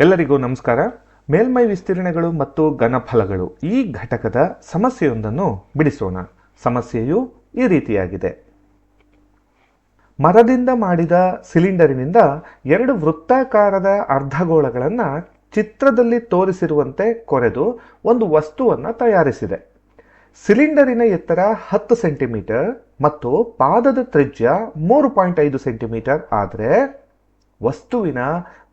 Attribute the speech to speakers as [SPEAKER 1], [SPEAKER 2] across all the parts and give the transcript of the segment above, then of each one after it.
[SPEAKER 1] ಎಲ್ಲರಿಗೂ ನಮಸ್ಕಾರ. ಮೇಲ್ಮೈ ವಿಸ್ತೀರ್ಣಗಳು ಮತ್ತು ಘನಫಲಗಳು ಈ ಘಟಕದ ಸಮಸ್ಯೆಯೊಂದನ್ನು ಬಿಡಿಸೋಣ. ಸಮಸ್ಯೆಯು ಈ ರೀತಿಯಾಗಿದೆ. ಮರದಿಂದ ಮಾಡಿದ ಸಿಲಿಂಡರಿನಿಂದ ಎರಡು ವೃತ್ತಾಕಾರದ ಅರ್ಧಗೋಳಗಳನ್ನು ಚಿತ್ರದಲ್ಲಿ ತೋರಿಸಿರುವಂತೆ ಕೊರೆದು ಒಂದು ವಸ್ತುವನ್ನು ತಯಾರಿಸಿದೆ. ಸಿಲಿಂಡರಿನ ಎತ್ತರ ಹತ್ತು ಸೆಂಟಿಮೀಟರ್ ಮತ್ತು ಪಾದದ ತ್ರಿಜ್ಯ ಮೂರು ಪಾಯಿಂಟ್ ಐದು ಸೆಂಟಿಮೀಟರ್. ಆದರೆ ವಸ್ತುವಿನ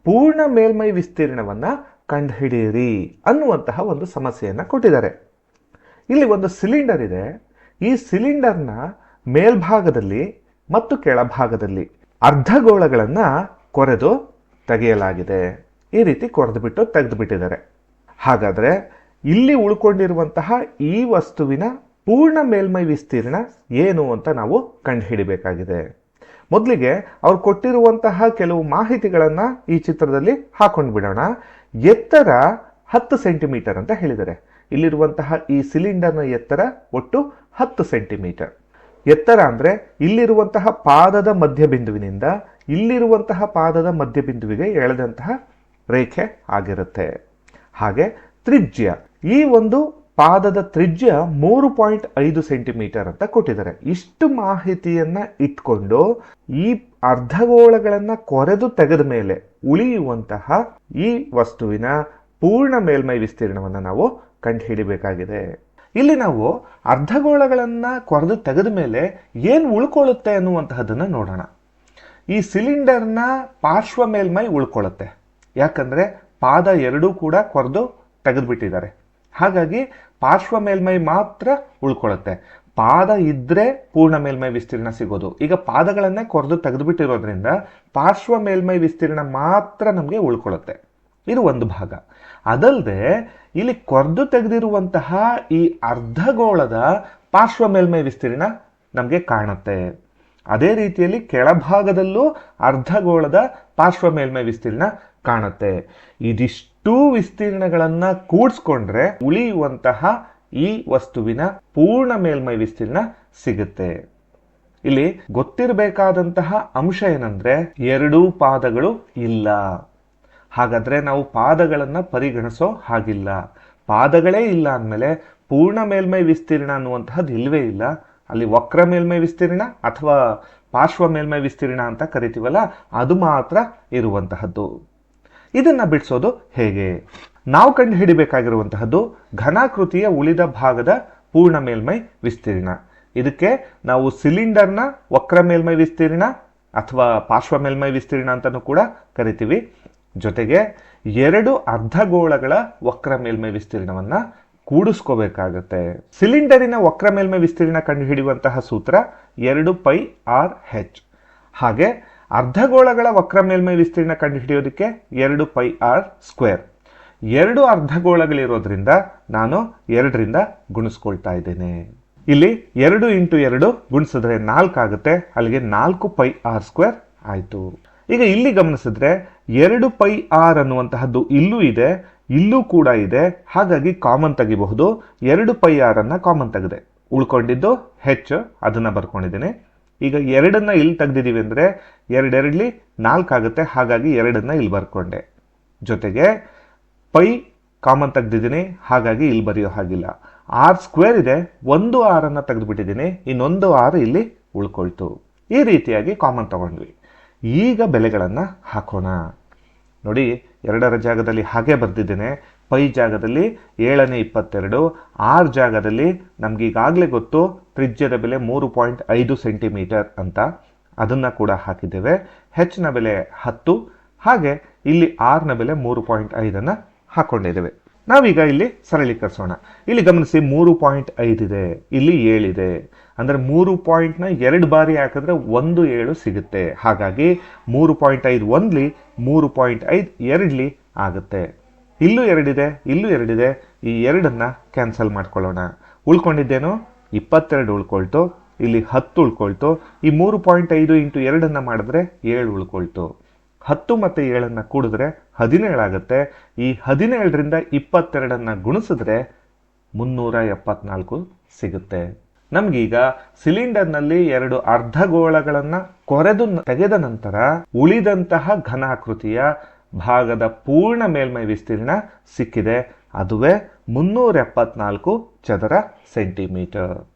[SPEAKER 1] ಪೂರ್ಣ ಮೇಲ್ಮೈ ವಿಸ್ತೀರ್ಣವನ್ನು ಕಂಡುಹಿಡಿಯಿರಿ ಅನ್ನುವಂತಹ ಒಂದು ಸಮಸ್ಯೆಯನ್ನು ಕೊಟ್ಟಿದ್ದಾರೆ. ಇಲ್ಲಿ ಒಂದು ಸಿಲಿಂಡರ್ ಇದೆ. ಈ ಸಿಲಿಂಡರ್ನ ಮೇಲ್ಭಾಗದಲ್ಲಿ ಮತ್ತು ಕೆಳಭಾಗದಲ್ಲಿ ಅರ್ಧಗೋಳಗಳನ್ನು ಕೊರೆದು ತೆಗೆಯಲಾಗಿದೆ. ಈ ರೀತಿ ಕೊರೆದುಬಿಟ್ಟು ತೆಗೆದುಬಿಟ್ಟಿದ್ದಾರೆ. ಹಾಗಾದರೆ ಇಲ್ಲಿ ಉಳ್ಕೊಂಡಿರುವಂತಹ ಈ ವಸ್ತುವಿನ ಪೂರ್ಣ ಮೇಲ್ಮೈ ವಿಸ್ತೀರ್ಣ ಏನು ಅಂತ ನಾವು ಕಂಡುಹಿಡಿಬೇಕಾಗಿದೆ. ಮೊದಲಿಗೆ ಅವ್ರು ಕೊಟ್ಟಿರುವಂತಹ ಕೆಲವು ಮಾಹಿತಿಗಳನ್ನು ಈ ಚಿತ್ರದಲ್ಲಿ ಹಾಕೊಂಡು ಬಿಡೋಣ. ಎತ್ತರ ಹತ್ತು ಸೆಂಟಿಮೀಟರ್ ಅಂತ ಹೇಳಿದ್ದಾರೆ. ಇಲ್ಲಿರುವಂತಹ ಈ ಸಿಲಿಂಡರ್ನ ಎತ್ತರ ಒಟ್ಟು ಹತ್ತು ಸೆಂಟಿಮೀಟರ್. ಎತ್ತರ ಅಂದರೆ ಇಲ್ಲಿರುವಂತಹ ಪಾದದ ಮಧ್ಯಬಿಂದುವಿನಿಂದ ಇಲ್ಲಿರುವಂತಹ ಪಾದದ ಮಧ್ಯಬಿಂದುವಿಗೆ ಎಳೆದಂತಹ ರೇಖೆ ಆಗಿರುತ್ತೆ. ಹಾಗೆ ತ್ರಿಜ್ಯ. ಈ ಒಂದು ಪಾದದ ತ್ರಿಜ್ಯ ಮೂರು ಪಾಯಿಂಟ್ ಐದು ಸೆಂಟಿಮೀಟರ್ ಅಂತ ಕೊಟ್ಟಿದ್ದಾರೆ. ಇಷ್ಟು ಮಾಹಿತಿಯನ್ನ ಇಟ್ಕೊಂಡು ಈ ಅರ್ಧಗೋಳಗಳನ್ನ ಕೊರೆದು ತೆಗೆದ ಮೇಲೆ ಉಳಿಯುವಂತಹ ಈ ವಸ್ತುವಿನ ಪೂರ್ಣ ಮೇಲ್ಮೈ ವಿಸ್ತೀರ್ಣವನ್ನು ನಾವು ಕಂಡುಹಿಡಿಬೇಕಾಗಿದೆ. ಇಲ್ಲಿ ನಾವು ಅರ್ಧಗೋಳಗಳನ್ನ ಕೊರೆದು ತೆಗೆದ ಮೇಲೆ ಏನು ಉಳ್ಕೊಳ್ಳುತ್ತೆ ಅನ್ನುವಂತಹದನ್ನ ನೋಡೋಣ. ಈ ಸಿಲಿಂಡರ್ನ ಪಾರ್ಶ್ವ ಮೇಲ್ಮೈ ಉಳ್ಕೊಳ್ಳುತ್ತೆ. ಯಾಕಂದ್ರೆ ಪಾದ ಎರಡೂ ಕೂಡ ಕೊರೆದು ತೆಗೆದುಬಿಟ್ಟಿದ್ದಾರೆ. ಹಾಗಾಗಿ ಪಾರ್ಶ್ವ ಮೇಲ್ಮೈ ಮಾತ್ರ ಉಳ್ಕೊಳ್ಳುತ್ತೆ. ಪಾದ ಇದ್ರೆ ಪೂರ್ಣ ಮೇಲ್ಮೈ ವಿಸ್ತೀರ್ಣ ಸಿಗೋದು. ಈಗ ಪಾದಗಳನ್ನೇ ಕೊರೆದು ತೆಗೆದುಬಿಟ್ಟಿರೋದ್ರಿಂದ ಪಾರ್ಶ್ವ ಮೇಲ್ಮೈ ವಿಸ್ತೀರ್ಣ ಮಾತ್ರ ನಮಗೆ ಉಳ್ಕೊಳ್ಳುತ್ತೆ. ಇದು ಒಂದು ಭಾಗ. ಅದಲ್ಲದೆ ಇಲ್ಲಿ ಕೊರೆದು ತೆಗೆದಿರುವಂತಹ ಈ ಅರ್ಧಗೋಳದ ಪಾರ್ಶ್ವ ಮೇಲ್ಮೈ ವಿಸ್ತೀರ್ಣ ನಮಗೆ ಕಾಣುತ್ತೆ. ಅದೇ ರೀತಿಯಲ್ಲಿ ಕೆಳಭಾಗದಲ್ಲೂ ಅರ್ಧಗೋಳದ ಪಾರ್ಶ್ವ ಮೇಲ್ಮೈ ವಿಸ್ತೀರ್ಣ ಕಾಣುತ್ತೆ. ಇದಿಷ್ಟೂ ವಿಸ್ತೀರ್ಣಗಳನ್ನ ಕೂಡಿಸ್ಕೊಂಡ್ರೆ ಉಳಿಯುವಂತಹ ಈ ವಸ್ತುವಿನ ಪೂರ್ಣ ಮೇಲ್ಮೈ ವಿಸ್ತೀರ್ಣ ಸಿಗುತ್ತೆ. ಇಲ್ಲಿ ಗೊತ್ತಿರಬೇಕಾದಂತಹ ಅಂಶ ಏನಂದ್ರೆ ಎರಡೂ ಪಾದಗಳು ಇಲ್ಲ. ಹಾಗಾದ್ರೆ ನಾವು ಪಾದಗಳನ್ನು ಪರಿಗಣಿಸೋ ಹಾಗಿಲ್ಲ. ಪಾದಗಳೇ ಇಲ್ಲ ಅಂದಮೇಲೆ ಪೂರ್ಣ ಮೇಲ್ಮೈ ವಿಸ್ತೀರ್ಣ ಅನ್ನುವಂತಹದ್ದು ಇಲ್ವೇ ಇಲ್ಲ. ಅಲ್ಲಿ ವಕ್ರ ಮೇಲ್ಮೈ ವಿಸ್ತೀರ್ಣ ಅಥವಾ ಪಾರ್ಶ್ವ ಮೇಲ್ಮೈ ವಿಸ್ತೀರ್ಣ ಅಂತ ಕರಿತೀವಲ್ಲ, ಅದು ಮಾತ್ರ ಇರುವಂತಹದ್ದು. ಇದನ್ನ ಬಿಡಿಸೋದು ಹೇಗೆ? ನಾವು ಕಂಡು ಹಿಡಿಬೇಕಾಗಿರುವಂತಹದ್ದು ಘನಾಕೃತಿಯ ಉಳಿದ ಭಾಗದ ಪೂರ್ಣ ಮೇಲ್ಮೈ ವಿಸ್ತೀರ್ಣ. ಇದಕ್ಕೆ ನಾವು ಸಿಲಿಂಡರ್ನ ವಕ್ರ ಮೇಲ್ಮೈ ವಿಸ್ತೀರ್ಣ ಅಥವಾ ಪಾರ್ಶ್ವ ಮೇಲ್ಮೈ ವಿಸ್ತೀರ್ಣ ಅಂತಲೂ ಕೂಡ ಕರಿತೀವಿ. ಜೊತೆಗೆ ಎರಡು ಅರ್ಧಗೋಳಗಳ ವಕ್ರ ಮೇಲ್ಮೈ ವಿಸ್ತೀರ್ಣವನ್ನ ಕೂಡಿಸ್ಕೋಬೇಕಾಗತ್ತೆ. ಸಿಲಿಂಡರಿನ ವಕ್ರ ಮೇಲ್ಮೈ ವಿಸ್ತೀರ್ಣ ಕಂಡುಹಿಡಿಯುವಂತಹ ಸೂತ್ರ ಎರಡು ಪೈ ಆರ್ ಹೆಚ್. ಹಾಗೆ ಅರ್ಧಗೋಳಗಳ ವಕ್ರ ಮೇಲ್ಮೈ ವಿಸ್ತೀರ್ಣ ಕಂಡುಹಿಡಿಯೋದಕ್ಕೆ ಎರಡು ಪೈ ಆರ್ ಸ್ಕ್ವೇರ್. ಎರಡು ಅರ್ಧಗೋಳಗಳಿರೋದ್ರಿಂದ ನಾನು ಎರಡರಿಂದ ಗುಣಿಸ್ಕೊಳ್ತಾ ಇದ್ದೇನೆ. ಇಲ್ಲಿ ಎರಡು ಇಂಟು ಎರಡು ಗುಣಿಸಿದ್ರೆ ನಾಲ್ಕು ಆಗುತ್ತೆ. ಅಲ್ಲಿಗೆ ನಾಲ್ಕು ಪೈ ಆರ್ ಸ್ಕ್ವೇರ್ ಆಯಿತು. ಈಗ ಇಲ್ಲಿ ಗಮನಿಸಿದ್ರೆ ಎರಡು ಪೈ ಆರ್ ಅನ್ನುವಂತಹದ್ದು ಇಲ್ಲೂ ಇದೆ, ಇಲ್ಲೂ ಕೂಡ ಇದೆ. ಹಾಗಾಗಿ ಕಾಮನ್ ತೆಗಿಬಹುದು. ಎರಡು ಪೈ ಆರ್ ಅನ್ನ ಕಾಮನ್ ತೆಗೆದೆ. ಉಳ್ಕೊಂಡಿದ್ದು ಹೆಚ್ಚು ಅದನ್ನ ಬರ್ಕೊಂಡಿದ್ದೀನಿ. ಈಗ ಎರಡನ್ನ ಇಲ್ಲಿ ತೆಗ್ದಿದ್ದೀವಿ ಅಂದ್ರೆ ಎರಡೆರಡ್ಲಿ ನಾಲ್ಕಾಗುತ್ತೆ ಹಾಗಾಗಿ ಎರಡನ್ನ ಇಲ್ಲಿ ಬರ್ಕೊಂಡೆ. ಜೊತೆಗೆ ಪೈ ಕಾಮನ್ ತೆಗ್ದಿದ್ದೀನಿ. ಹಾಗಾಗಿ ಇಲ್ಲಿ ಬರೆಯೋ ಹಾಗಿಲ್ಲ. ಆರ್ ಸ್ಕ್ವೇರ್ ಇದೆ. ಒಂದು ಆರನ್ನು ತೆಗೆದುಬಿಟ್ಟಿದ್ದೀನಿ. ಇನ್ನೊಂದು ಆರು ಇಲ್ಲಿ ಉಳ್ಕೊಳ್ತು. ಈ ರೀತಿಯಾಗಿ ಕಾಮನ್ ತಗೊಂಡ್ವಿ. ಈಗ ಬೆಲೆಗಳನ್ನು ಹಾಕೋಣ. ನೋಡಿ, ಎರಡರ ಜಾಗದಲ್ಲಿ ಹಾಗೆ ಬರೆದಿದ್ದೇನೆ. ಪೈ ಜಾಗದಲ್ಲಿ ಏಳನೇ ಇಪ್ಪತ್ತೆರಡು, ಆರ್ ಜಾಗದಲ್ಲಿ ನಮ್ಗೆ ಈಗಾಗಲೇ ಗೊತ್ತು ತ್ರಿಜ್ಯದ ಬೆಲೆ ಮೂರು ಪಾಯಿಂಟ್ ಐದು ಸೆಂಟಿಮೀಟರ್ ಅಂತ. ಅದನ್ನು ಕೂಡ ಹಾಕಿದ್ದೇವೆ. ಹೆಚ್ಚಿನ ಬೆಲೆ ಹತ್ತು, ಹಾಗೆ ಇಲ್ಲಿ ಆರ್ನ ಬೆಲೆ ಮೂರು ಪಾಯಿಂಟ್ ಐದನ್ನು ಹಾಕ್ಕೊಂಡಿದ್ದೇವೆ ನಾವೀಗ ಇಲ್ಲಿ ಸರಳೀಕರಿಸೋಣ. ಇಲ್ಲಿ ಗಮನಿಸಿ ಮೂರು ಪಾಯಿಂಟ್ ಐದಿದೆ ಇಲ್ಲಿ ಏಳಿದೆ ಅಂದರೆ ಮೂರು ಪಾಯಿಂಟ್ನ ಎರಡು ಬಾರಿ ಹಾಕಿದ್ರೆ ಒಂದು ಏಳು ಸಿಗುತ್ತೆ. ಹಾಗಾಗಿ ಮೂರು ಪಾಯಿಂಟ್ ಐದು ಒಂದ್ಲಿ, ಮೂರು ಪಾಯಿಂಟ್ ಐದು ಎರಡ್ಲಿ ಆಗುತ್ತೆ. ಇಲ್ಲೂ ಎರಡಿದೆ ಇಲ್ಲೂ ಎರಡಿದೆ. ಈ ಎರಡನ್ನ ಕ್ಯಾನ್ಸಲ್ ಮಾಡ್ಕೊಳ್ಳೋಣ. ಉಳ್ಕೊಂಡಿದ್ದೇನು? ಇಪ್ಪತ್ತೆರಡು ಉಳ್ಕೊಳ್ತು, ಇಲ್ಲಿ ಹತ್ತು ಉಳ್ಕೊಳ್ತು. ಈ ಮೂರು ಪಾಯಿಂಟ್ ಐದು ಇಂಟು ಎರಡನ್ನು ಮಾಡಿದ್ರೆ ಏಳು ಉಳ್ಕೊಳ್ತು. ಹತ್ತು ಮತ್ತು ಏಳನ್ನು ಕೂಡಿದ್ರೆ ಹದಿನೇಳಾಗುತ್ತೆ ಈ ಹದಿನೇಳರಿಂದ ಇಪ್ಪತ್ತೆರಡನ್ನು ಗುಣಿಸಿದ್ರೆ ಮುನ್ನೂರ ಎಪ್ಪತ್ನಾಲ್ಕು ಸಿಗುತ್ತೆ. ನಮಗೀಗ ಸಿಲಿಂಡರ್ನಲ್ಲಿ ಎರಡು ಅರ್ಧಗೋಳಗಳನ್ನು ಕೊರೆದು ತೆಗೆದ ನಂತರ ಉಳಿದಂತಹ ಘನಾಕೃತಿಯ ಭಾಗದ ಪೂರ್ಣ ಮೇಲ್ಮೈ ವಿಸ್ತೀರ್ಣ ಸಿಕ್ಕಿದೆ. ಅದುವೇ ಮುನ್ನೂರ ಎಪ್ಪತ್ನಾಲ್ಕು ಚದರ ಸೆಂಟಿಮೀಟರ್.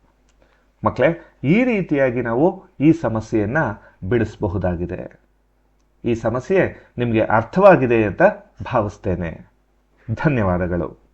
[SPEAKER 1] ಮಕ್ಕಳೇ ಈ ರೀತಿಯಾಗಿ ನಾವು ಈ ಸಮಸ್ಯೆಯನ್ನು ಬಿಡಿಸಬಹುದಾಗಿದೆ. ಈ ಸಮಸ್ಯೆ ನಿಮಗೆ ಅರ್ಥವಾಗಿದೆ ಅಂತ ಭಾವಿಸ್ತೇನೆ. ಧನ್ಯವಾದಗಳು.